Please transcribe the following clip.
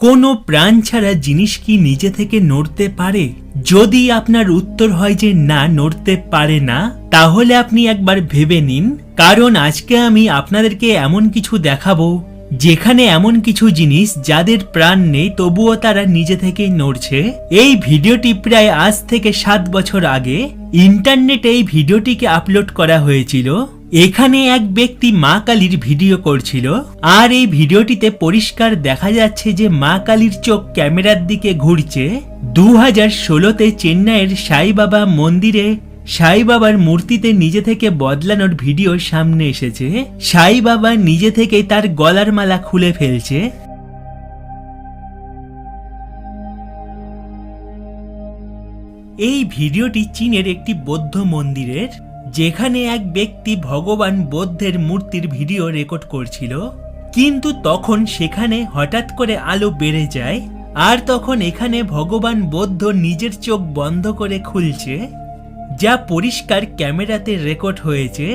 কোনো প্রাণ ছাড়া জিনিস কি নিজে থেকে নড়তে পারে? যদি আপনার উত্তর হয় যে না, নড়তে পারে না, তাহলে আপনি একবার ভেবে নিন। কারণ আজকে আমি আপনাদেরকে এমন কিছু দেখাবো, যেখানে এমন কিছু জিনিস যাদের প্রাণ নেই, তবুও তারা নিজে থেকেই নড়ছে। এই ভিডিওটি প্রায় আজ থেকে সাত বছর আগে। ইন্টারনেটে এই ভিডিওটিকে আপলোড করা হয়েছিল। এখানে এক ব্যক্তি মা কালীর ভিডিও করছিল, আর এই ভিডিওটিতে পরিষ্কার দেখা যাচ্ছে যে মা কালীর চোখ ক্যামেরার দিকে ঘুরছে। দু হাজার ষোলোতে চেন্নাইয়ের সাই বাবা মন্দিরে সাই বাবার মূর্তিতে নিজে থেকে বদলানোর ভিডিও সামনে এসেছে। সাই বাবা নিজে থেকে তার গলার মালা খুলে ফেলছে। এই ভিডিওটি চীনের একটি বৌদ্ধ মন্দিরের যেখানে এক ব্যক্তি ভগবান বৌদ্ধের মূর্তির ভিডিও রেকর্ড করছিল, কিন্তু তখন সেখানে হঠাৎ করে আলো বেড়ে যায়, আর তখন এখানে ভগবান বৌদ্ধ নিজের চোখ বন্ধ করে খুলছে, যা পরিষ্কার ক্যামেরাতে রেকর্ড হয়েছে।